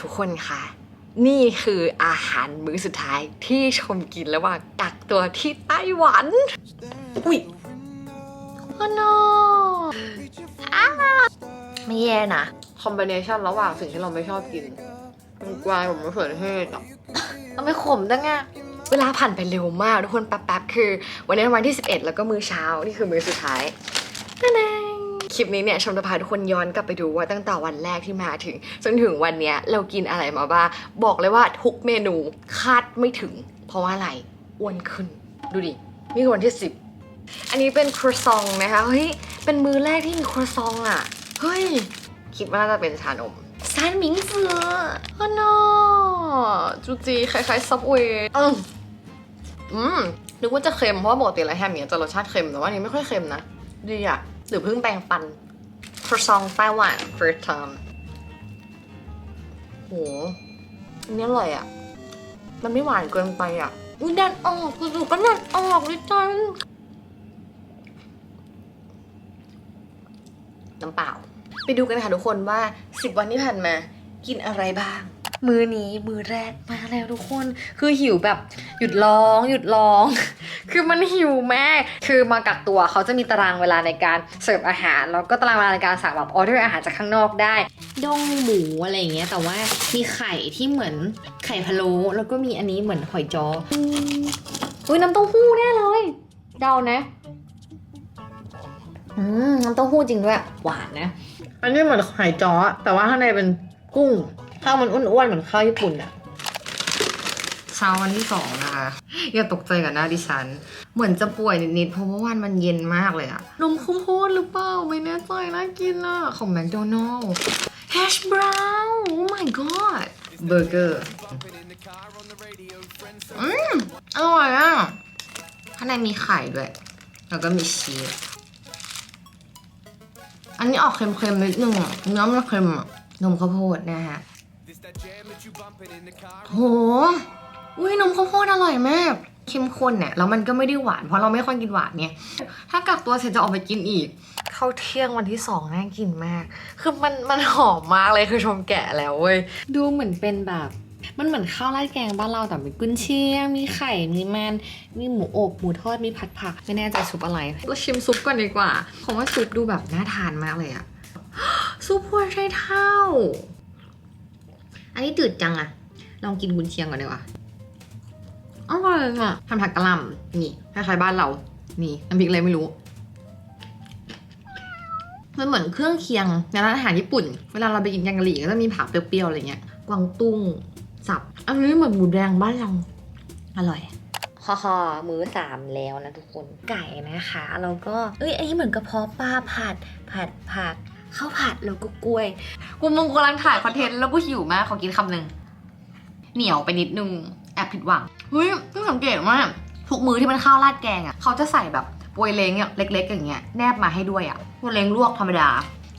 ทุกคนคะนี่คืออาหารมื้อสุดท้ายที่ชมกินระหว่างกักตัวที่ไต้หวัน อุ้ยโอ้โนอ้าไม่แย่นะ คอมบิเนชันระหว่างสิ่งที่เราไม่ชอบกินมันกลายผมมะเขือเทศอะเอาไม่ขมจังอะเวลาผ่านไปเร็วมากทุกคนแป๊บๆคือ วันนี้วันที่ 11 แล้วก็มื้อเช้า นี่คือมื้อสุดท้ายนั่นเอง คลิปนี้เนี่ยชมจะพาทุกคนย้อนกลับไปดูว่าตั้งแต่วันแรกที่มาถึง จนถึงวันเนี้ยเรากินอะไรมาบ้างบอกเลยว่าทุกเมนูคาดไม่ถึง เพราะว่าอะไรอ้วนขึ้น ดูดินี่คือวันที่ 10 อันนี้เป็นครัวซองนะคะเฮ้ยเป็นมือแรกที่มีครัวซองอะเฮ้ยคิดว่าน่าจะเป็นชานมซานหมิงเสืออ๋อ no จูจีคล้ายๆซับเวย์อืมอืมนึกว่าจะเค็มเพราะว่าปกติแล้วแฮมเนี่ยจะรสชาติเค็มแต่ว่าอันนี้ไม่ค่อยเค็มนะดีอะ หรือเพิ่งแปรงฟันครัวซองไต้หวัน first time โหอันนี้อร่อยอะ มันไม่หวานเกินไปอะ อุ้ยดันออกคือๆก็ดันออกเลยจ้าน้ำเปล่า ไปดูกันค่ะทุกคนว่า 10 วันที่ผ่านมา กินอะไรบ้าง มือนี้มือแรกมาแล้วทุกคน คือหิวแบบหยุดร้อง หยุดร้อง คือมันหิวแม่คือมากักตัวเขาจะมีตารางเวลาในการเสิร์ฟอาหาร แล้วก็ตารางเวลาในการสั่งแบบออเดอร์อาหารจากข้างนอกได้ด้งหมูอะไรอย่างเงี้ยแต่ว่ามีไข่ที่เหมือนไข่พะโล้แล้วก็มีอันนี้เหมือนหอยจออืมอุ้ยน้ำเต้าหู้แน่เลย เดานะอืมน้ำเต้าหู้จริงด้วยหวานนะ อันนี้เหมือนไข่จ้อแต่ว่าข้างในเป็นกุ้ง ข้าวมันอ้วนๆเหมือนข้าวญี่ปุ่นอะเช้าวันที่สองนะคะ อย่าตกใจกับหน้าดิฉัน เหมือนจะป่วยนิดๆเพราะว่าวันมันเย็นมากเลยอะนมข้าวโพดหรือเปล่า ไม่แน่ใจน่ากินอะของแมคโดนัลล์แฮชบราวน์ oh my god เบอร์เกอร์อืมอร่อยอะข้างในมีไข่ด้วย แล้วก็มีชีสอันนี้ออกเค็มๆนิดนึงเนื้อมันเค็มอะนมข้าวโพดนะฮะ โหอุ้ยนมข้าวโพดอร่อยมากเข้มข้นเนี่ยแล้วมันก็ไม่ได้หวานเพราะเราไม่ค่อยกินหวานเนี่ย ถ้ากักตัวเสร็จจะออกไปกินอีกเข้าเที่ยงวันที่สองน่ากินมาก คือมันมันหอมมากเลยคือชมแกะแล้วเว้ยดูเหมือนเป็นแบบ มันเหมือนข้าวราดแกงบ้านเราแต่มีกุนเชียงมีไข่มีมันมีหมูอบหมูทอดมีผัดผักไม่แน่ใจซุปอะไรก็ชิมซุปก่อนดีกว่าผมว่าซุปดูแบบน่าทานมากเลยอะซุปหัวไชเท้า อันนี้จืดจังอะลองกินกุนเชียงก่อนดีกว่าอร่อยอะทำผักกะหล่ำนี่คล้ายๆบ้านเรา นี่น้ำพริกอะไรไม่รู้มันเหมือนเครื่องเคียงในร้านอาหารญี่ปุ่น เวลาเราไปกินแกงกะหรี่ก็จะมีผักเปรี้ยวๆอะไรเงี้ย กวางตุ้ง สับ อันนี้เหมือนหมูแดงบ้านเรา อร่อยฮ่อๆมื้อสามแล้วนะทุกคน ไก่นะคะ แล้วก็ เอ้ย อันนี้เหมือนกระเพาะปลาผัด ผัดผัก ข้าวผัดแล้วก็กล้วย กูมึงกำลังถ่ายคอนเทนต์แล้วกูหิวมากขอกินคำหนึ่งเหนียวไปนิดนึงแอบผิดหวังเฮ้ยเพิ่งสังเกตว่าทุกมื้อที่มันข้าวราดแกงอะเขาจะใส่แบบปวยเล้งเนี่ยเล็ก ๆ อย่างเงี้ยแนบมาให้ด้วยอะปวยเล้งลวกธรรมดา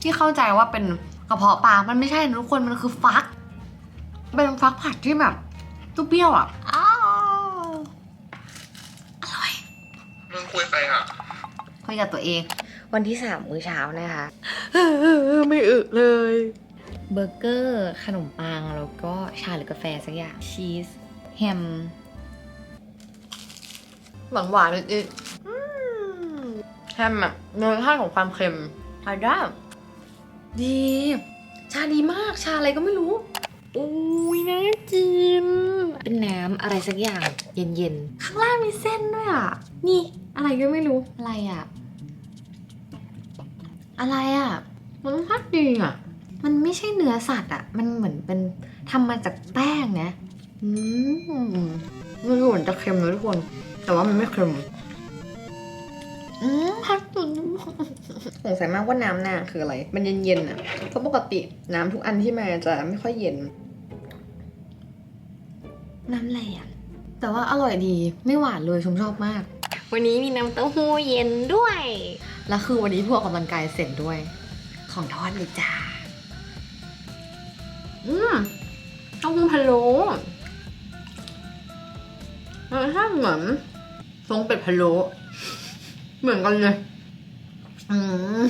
ที่เข้าใจว่าเป็นกระเพาะปลา มันไม่ใช่นะทุกคนมันคือฟัก เป็นฟักผัดที่แบบเปรี้ยวๆอะอ้าวมึงคุยไปอะคุยกับตัวเอง วันที่สามมื้อเช้านะคะไม่อึเลยเบอร์เกอร์ขนมปังแล้วก็ชาหรือกาแฟสักอย่างชีสแฮมหวานหวานๆนิดๆอืมแฮมอะมีรสชาติของความเค็มทานได้ดี ชาดีมากชาอะไรก็ไม่รู้อุ้ยน่ากิน เป็นน้ำอะไรสักอย่าง เย็นข้างล่างมีเส้นด้วยอะ นี่ อะไรก็ไม่รู้ๆอะไรอะ อะไรอะ มันรสชาติดีอะ มันไม่ใช่เนื้อสัตว์อะ มันเหมือนเป็นทำมาจากแป้งนะอืมมันเหมือนจะเค็มเลยทุกคน แต่ว่ามันไม่เค็มอืมพักตุนสงสัยมากว่าน้ำน่ะคืออะไร มันเย็นๆอะเพราะปกติน้ำทุกอันที่มาจะไม่ค่อยเย็น น้ำอะไรอะ แต่ว่าอร่อยดี ไม่หวานเลยชมชอบมาก วันนี้มีน้ำเต้าหู้เย็นด้วย แล้วคือวันนี้พวกออกกำลังกายเสร็จด้วย ของทอดเลยจ้า อืมเต้าหู้พะโล้รสชาติเหมือนทรงเป็ดพะโล้เหมือนกันเลย อืม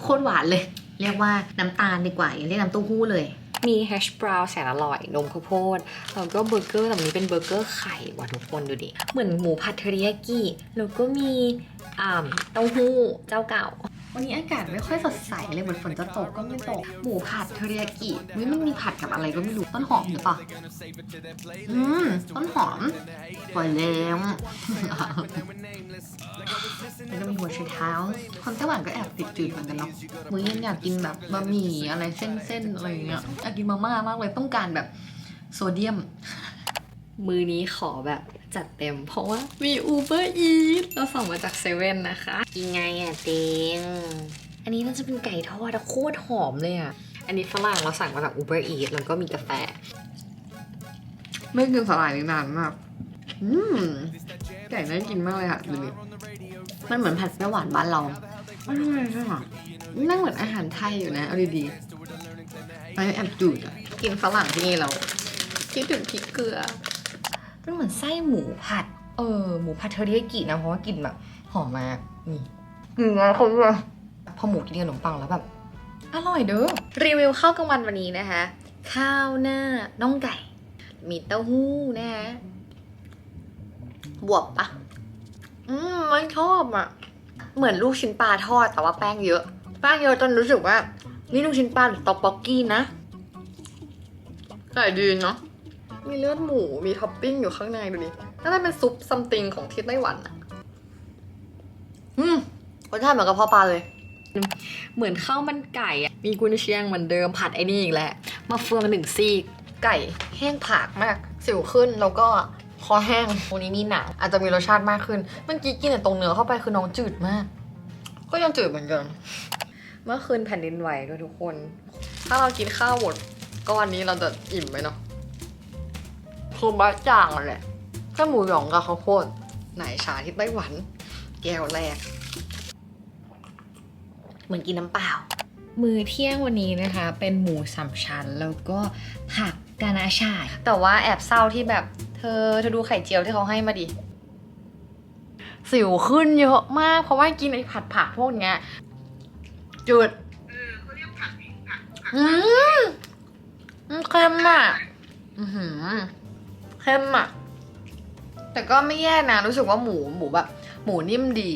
โคตรหวานเลย เรียกว่าน้ำตาลดีกว่าอย่าเรียกน้ำเต้าหู้เลย มีแฮชบราวน์แสนอร่อย นมข้าวโพดแล้วก็เบอร์เกอร์แต่วันนี้เป็นเบอร์เกอร์ไข่ว่ะทุกคนดูดิ เหมือนหมูผัดเทอริยากิแล้วก็มีอ่าเต้าหู้เจ้าเก่า วันนี้อากาศไม่ค่อยสดใสเลยเหมือนฝนจะตกก็ไม่ตก หมูผัดเทริยากิเฮ้ยมันมีผัดกับอะไรก็ไม่รู้ ต้นหอมหรือเปล่า อืม ต้นหอมปล่อยแล้วแล้วก็มีหัวไชเท้า คนไต้หวันก็แอบติดจืดเหมือนกันเนาะมื้อเย็นอยากกินแบบบะหมี่อะไรเส้นๆอะไรอย่างเงี้ยอยากกินมาม่ามากเลยต้องการแบบโซเดียม มือนี้ขอแบบจัดเต็ม เพราะว่ามี Uber Eats เราสั่งมาจากเซเว่นนะคะยังไงอะเตงอันนี้น่าจะเป็นไก่ทอดอะโคตรหอมเลยอะอันนี้ฝรั่งเราสั่งมาจาก Uber Eats แล้วก็มีกาแฟ ไม่กินสาหร่ายนี่นานมากอืมไก่น่ากินมากเลยค่ะดูดิมันเหมือนผัดเปรี้ยวหวานบ้านเราไม่ใช่ใช่หรอนั่งเหมือนอาหารไทยอยู่นะเอาดีๆไปแอบจูดอะกินฝรั่งที่นี่เราคิดถึงพริกเกลือ มันเหมือนไส้หมูผัด เออ หมูผัดเทอริยากินะ เพราะว่ากลิ่นแบบหอมมาก นี่กลิ่นอะไรเขาเลยพอหมูกินกับขนมปังแล้วแบบ อร่อยเด้อ รีวิวข้าวกลางวันวันนี้นะคะ ข้าวหน้าน่องไก่ มีเต้าหู้นะคะบวบปะอืมมันชอบอะ เหมือนลูกชิ้นปลาทอดแต่ว่าแป้งเยอะ แป้งเยอะจนรู้สึกว่า นี่ลูกชิ้นปลาหรือตอกบ็อกกี้นะไก่ดีเนาะ มีเลือดหมู มีท็อปปิ้งอยู่ข้างในดูดิน่าจะเป็นซุปซัมติงของที่ไต้หวันอะอืมรสชาติเหมือนกระเพาะปลาเลย เหมือนข้าวมันไก่อะมีกุนเชียงเหมือนเดิมผัดไอ้นี่อีกแหละมาเฟืองหนึ่งซีก ไก่แห้งผากมาก สิวขึ้นแล้วก็คอแห้งวันนี้มีหนังอาจจะมีรสชาติมากขึ้น เมื่อกี้กินแต่ตรงเนื้อเข้าไปคือน้องจืดมาก ก็ยังจืดเหมือนเดิมเมื่อคืนแผ่นดินไหวด้วยทุกคน ถ้าเรากินข้าวหมดก้อนนี้เราจะอิ่มไหมเนาะ คือบะจ่างอะแหละแค่หมูหยองกับข้าวโพดไหนชาที่ไต้หวัน แก้วแรก เหมือนกินน้ำเปล่า มือเที่ยงวันนี้นะคะ เป็นหมูสามชั้นแล้วก็ผักกานาชาแต่ว่าแอบเศร้าที่แบบเธอเธอดูไข่เจียวที่เขาให้มาดิ สิวขึ้นเยอะมาก เพราะว่ากินไอ้ผัดผักพวกเนี้ยจืดอืมอืมเค็มอะ อือหือ เข้มอะแต่ก็ไม่แย่นะ รู้สึกว่าหมูหมูแบบ หมูนิ่มดี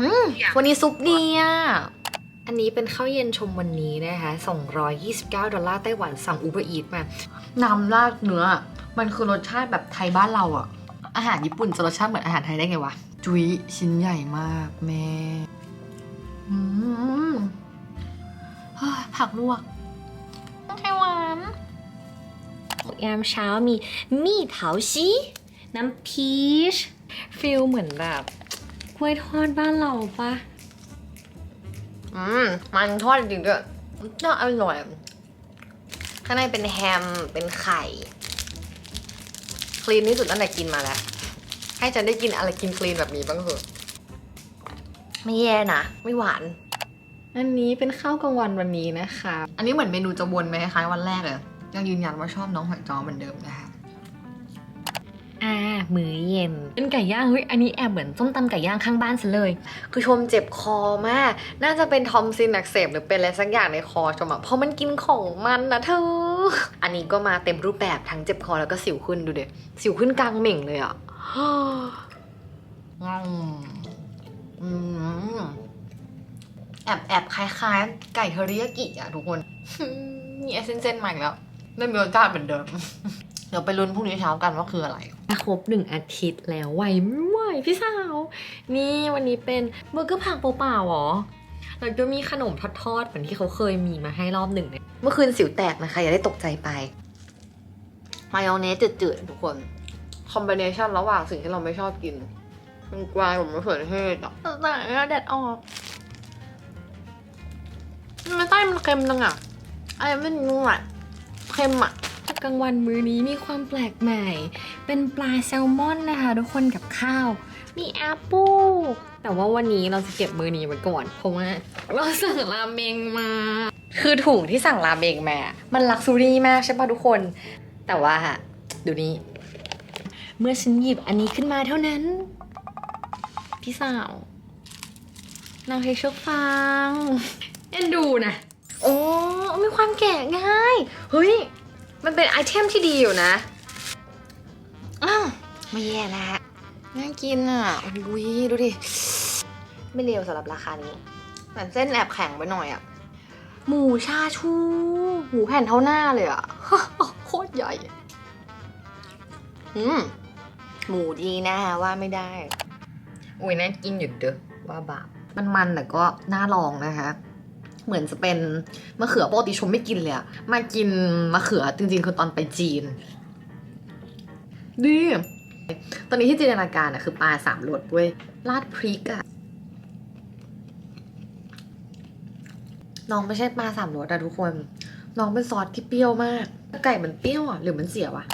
อืมวันนี้ซุปดีอะอันนี้เป็นข้าวเย็นชมวันนี้นะคะ229 ดอลลาร์ไต้หวันสั่ง Uber Eats มาน้ำราดเนื้อ มันคือรสชาติแบบไทยบ้านเราอะอาหารญี่ปุ่นจะรสชาติเหมือนอาหารไทยได้ไงวะ จุ๊ยชิ้นใหญ่มากแม่อืมเฮ้ยผักลวก ยามเช้ามีมีเถาซีน้ำพีชฟิลเหมือนแบบกล้วยทอดบ้านเราปะอืม มันทอดจริงๆด้วยน่าอร่อย ข้างในเป็นแฮม เป็นไข่ คลีนที่สุดตั้งแต่กินมาแล้ว ให้ฉันได้กินอะไรกินคลีนแบบนี้บ้างเถอะไม่แย่นะ ไม่หวาน อันนี้เป็นข้าวกลางวันวันนี้นะคะ อันนี้เหมือนเมนูจะวนไปคล้ายๆวันแรกเลย ยังยืนยันว่าชอบน้องหอยจ้อเหมือนเดิมนะคะอ่ามื้อเย็นเป็นไก่ย่างเฮ้ยอันนี้แอบเหมือนส้มตำไก่ย่างข้างบ้านซะเลย คือชมเจ็บคอมาก น่าจะเป็นทอมซินอักเสบหรือเป็นอะไรสักอย่างในคอชมอะเพราะมันกินของมันนะเธอ อันนี้ก็มาเต็มรูปแบบทั้งเจ็บคอแล้วก็สิวขึ้นดูเด็สิวขึ้นกลางเหม่งเลยอะอืมอืมแอบแอบคล้ายๆ ไก่เทอริยากิอะทุกคนมีเอเซนเซนใหม่แล้ว ไม่มีรสชาติเหมือนเดิม เดี๋ยวไปลุ้นพรุ่งนี้เช้ากันว่าคืออะไร ครบหนึ่งอาทิตย์แล้วไหวไม่ไหวพี่สาว นี่วันนี้เป็นเบอร์เกอร์ผักเปล่าๆหรอ แล้วก็มีขนมทอดๆเหมือนที่เขาเคยมีมาให้รอบหนึ่งเนี่ยเมื่อคืนสิวแตกนะคะ อย่าได้ตกใจไป มายองเนสจืดๆทุกคน คอมบิเนชันระหว่างสิ่งที่เราไม่ชอบกิน มันกลายเป็นมะเขือเทศอะแต่แดดออกมันไส้มันเค็มจังอะอะไรไม่รู้อะ เค็มอะกลางวันมื้อนี้มีความแปลกใหม่ เป็นปลาแซลมอนนะคะทุกคนกับข้าว มีแอปเปิลแต่ว่าวันนี้เราจะเก็บมื้อนี้ไว้ก่อน เพราะว่าเราสั่งราเมงมา คือถุงที่สั่งราเมงมามันลักซูรี่มากใช่ปะทุกคน แต่ว่าดูนี่เมื่อฉันหยิบอันนี้ขึ้นมาเท่านั้น พี่สาวนางให้ชกฟังเอ็นดูนะ โอโอ้มีความแกะง่าย เฮ้ย มันเป็นไอเทมที่ดีอยู่นะ อ้าวไม่แย่นะฮะ น่ากินอะอุ้ยดูดิ ไม่เลวสำหรับราคานี้แต่เส้นแอบแข็งไปหน่อยอะ หมูชาชู หมูแผ่นเท่าหน้าเลยอะ โคตรใหญ่ อืม หมูดีนะว่าไม่ได้ อุ้ยน่ากินอยู่เด้อว่าบาปมันมันแต่ก็น่าลองนะคะ เหมือนจะเป็นมะเขือปกติชมไม่กินเลยอะมากินมะเขือจริงๆคือตอนไปจีน ดี ตอนนี้ที่จินตนาการอะคือปลาสามรสเว้ยราดพริกอะน้องไม่ใช่ปลาสามรสอะทุกคน น้องเป็นซอสที่เปรี้ยวมาก ไก่มันเปรี้ยวอะหรือมันเสียวะ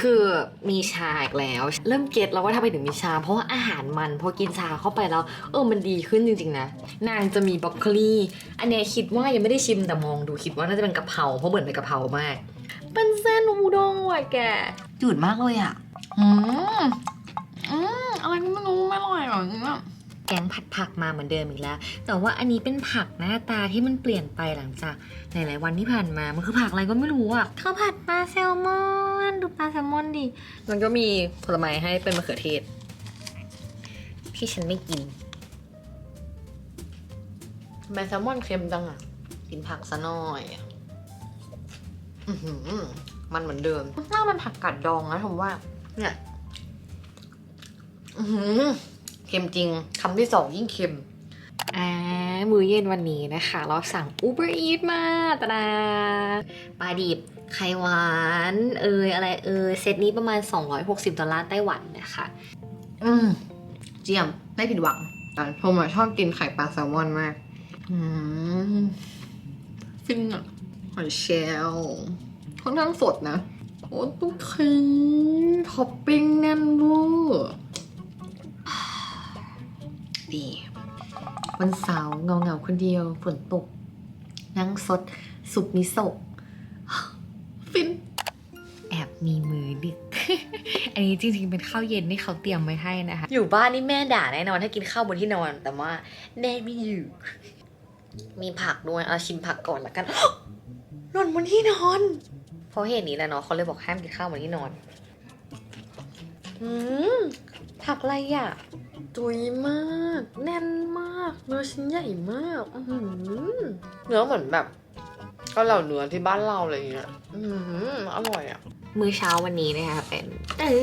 คือมีชาอีกแล้ว เริ่มเก็ตแล้วว่าทำไมถึงมีชา เพราะว่าอาหารมันพอกินชาเข้าไปแล้ว เออมันดีขึ้นจริงๆนะ นางจะมีบรอกโคลีอันเนี้ยคิดว่ายังไม่ได้ชิมแต่มองดูคิดว่าน่าจะเป็นกะเพราเพราะเหมือนเป็นกะเพรามาก เป็นเส้นอูด้งว่ะแกจืดมากเลยอะ อืมอืมอะไรก็ไม่รู้ไม่อร่อยหรอกเนี่ย แกงผัดผักมาเหมือนเดิมอีกแล้ว แต่ว่าอันนี้เป็นผักหน้าตาที่มันเปลี่ยนไปหลังจากหลายๆวันที่ผ่านมา มันคือผักอะไรก็ไม่รู้อะข้าวผัดปลาแซลมอนดูปลาแซลมอนดิ มันก็มีผลไม้ให้เป็นมะเขือเทศที่ฉันไม่กินทำไมแซลมอนเค็มจังอะ กินผักซะหน่อยอะอือหือมันเหมือนเดิมน่ามันผักกัดดองนะผมว่า เนี่ย อือหือ เค็มจริงคำที่สองยิ่งเค็มอ่ามื้อเย็นวันนี้นะคะ เราสั่ง Uber Eats มาตะดาปลาดิบไข่หวาน เอยอะไรเอยเซตนี้ประมาณ 260 ดอลลาร์ไต้หวันนะคะ อืม เจียม ไม่ผิดหวังผมอะชอบกินไข่ปลาแซลมอนมาก อืมฟินอะหอยเชลลค่อนข้างสดนะ โอ้ตุ๊กคีท็อปปิ้งแน่นเวอร์ ดี วันเสาร์เงาเงาคนเดียวฝนตก นั่งสดสุกมิโซะฟิน แอบมีมือดึก อันนี้จริงๆเป็นข้าวเย็นที่เขาเตรียมไว้ให้นะคะ อยู่บ้านนี่แม่ด่าแน่นอนถ้ากินข้าวบนที่นอน แต่ว่าแม่ไม่อยู่ มีผักด้วยเอาชิมผักก่อนละกันหล่นบนที่นอน เพราะเหตุนี้แหละเนาะเขาเลยบอกห้ามกินข้าวบนที่นอน อืมผักอะไรอะ จุยมาก แน่นมากเนื้อชิ้นใหญ่มากอื้อหือเนื้อเหมือนแบบก็เหล่าเนื้อที่บ้านเราอะไรอย่างเงี้ยอืมอร่อยอะมื้อเช้าวันนี้นะคะเป็นตื้อ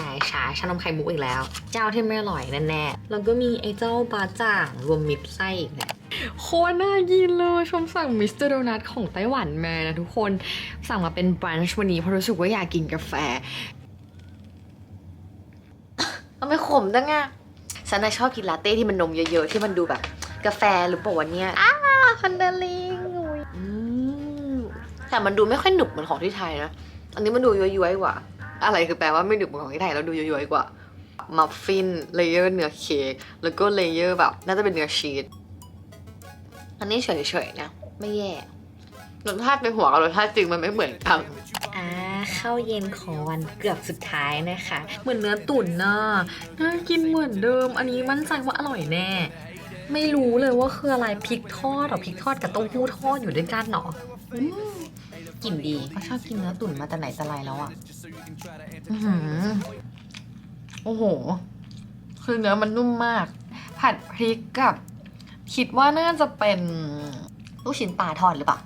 นายชาชานมไข่มุกอีกแล้ว เจ้าที่ไม่อร่อยแน่ๆแล้วก็มีไอ้เจ้าบาจ่างรวมมิตรไส้อีกแหละโคตรน่ากินเลยชมสั่งมิสเตอร์โดนัทของไต้หวันมานะทุกคนสั่งมาเป็นบรันช์วันนี้เพราะรู้สึกว่าอยากกินกาแฟเอาไม่ขมจังอะ ฉันน่ะชอบกินลาเต้ที่มันนมเยอะๆ ที่มันดูแบบ กาแฟหรือเปล่าวะเนี่ยอ้าคันเดลิงอืมแต่มันดูไม่ค่อยหนุบเหมือนของที่ไทยนะ อันนี้มันดูย้อยๆกว่า อะไรคือแปลว่าไม่หนึบเหมือนของที่ไทยแล้วดูย้อยๆกว่า มัฟฟิน เลเยอร์เนื้อเค้ก แล้วก็เลเยอร์แบบ น่าจะเป็นเนื้อชีส อันนี้เฉยๆนะ ไม่แย่ รสชาติในหัวกับรสชาติจริงมันไม่เหมือนกันอ่า ข้าวเย็นของวันเกือบสุดท้ายนะคะ เหมือนเนื้อตุ๋นน่ะน่ากินเหมือนเดิม อันนี้มั่นใจว่าอร่อยแน่ ไม่รู้เลยว่าคืออะไรพริกทอดหรอพริกทอดกับเต้าหู้ทอดอยู่ด้วยกันเหรออืมกลิ่นดีก็ชอบกินเนื้อตุ๋นมาแต่ไหนแต่ไรแล้วอะอื้อหือโอ้โห คือเนื้อมันนุ่มมาก ผัดพริกกับ คิดว่าน่าจะเป็นลูกชิ้นปลาทอดหรือเปล่า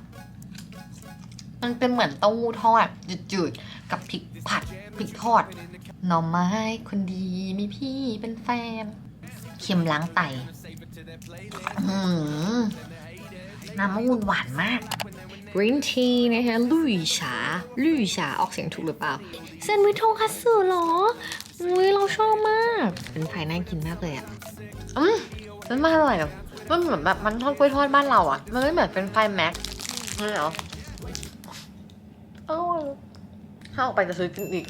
มันเป็นเหมือนเต้าหู้ทอดจืดๆ กับพริกผัดพริกทอดหน่อไม้คนดีมีพี่เป็นแฟนเค็มล้างไตอื้อหือน้ำมะม่วงหวานมาก Green tea นะคะลุยฉาลุยฉาออกเสียงถูกหรือเปล่าเซนวิทงคัตสึเหรออุ้ยเราชอบมาก เป็นไผ่น่ากินมากเลยอะ อืมมันมาอร่อยอะมันเหมือนแบบมันทอดกล้วยทอดบ้านเราอะ มันไม่เหมือนเป็นไฟแม็กนี่เหรอ เอ้า ถ้าออกไปจะซื้อกินอีก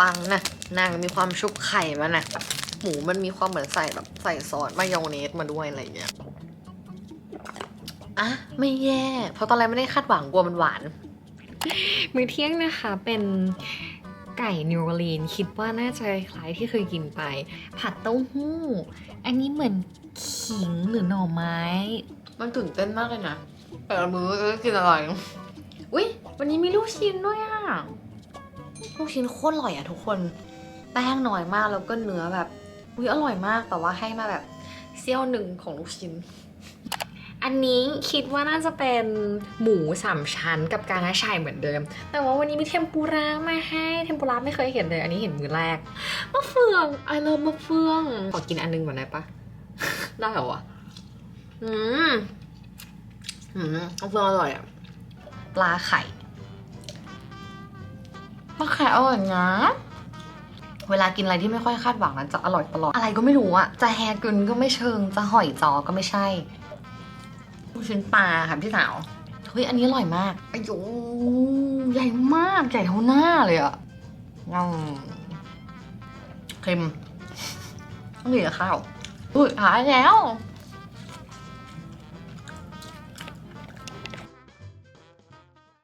ปังนะนางมีความชุบไข่มานะหมูมันมีความเหมือนใส่แบบใส่ซอสมายองเนสมาด้วยอะไรอย่างเงี้ยอะไม่แย่ เพราะตอนแรกไม่ได้คาดหวังกลัวมันหวาน มื้อเที่ยงนะคะเป็นไก่นิวออร์ลีนส์คิดว่าน่าจะคล้ายที่เคยกินไป ผัดเต้าหู้ อันนี้เหมือนขิงหรือหน่อไม้ มันตื่นเต้นมากเลยนะแต่ละมื้อจะกินอะไรอุ้ยวันนี้มีลูกชิ้นด้วยอะ ลูกชิ้นโคตรอร่อยอะทุกคน แป้งน้อยมากแล้วก็เนื้อแบบอุ้ยอร่อยมากแต่ว่าให้มาแบบเซี่ยวหนึ่งของลูกชิ้น อันนี้คิดว่าน่าจะเป็นหมูสามชั้นกับกานาชัยเหมือนเดิม แต่ว่าวันนี้มีเทมปุระมาให้เทมปุระไม่เคยเห็นเลย อันนี้เห็นมือแรกมะเฟืองไอเลิฟมะเฟืองขอกินอันนึงก่อนได้ปะได้เหรอวะอืมอืมมะเฟืองอร่อยอะปลาไข่ ปลาไข่อร่อยนะ เวลากินอะไรที่ไม่ค่อยคาดหวังนั้นจะอร่อยตลอด อะไรก็ไม่รู้อะจะแฮกึนก็ไม่เชิง จะหอยจอก็ไม่ใช่ลูกชิ้นปลาค่ะพี่สาว เฮ้ยอันนี้อร่อยมากอายุใหญ่มากใหญ่เท่าหน้าเลยอะงาเค็มต้องเหลือข้าวอุ้ยหายแล้ว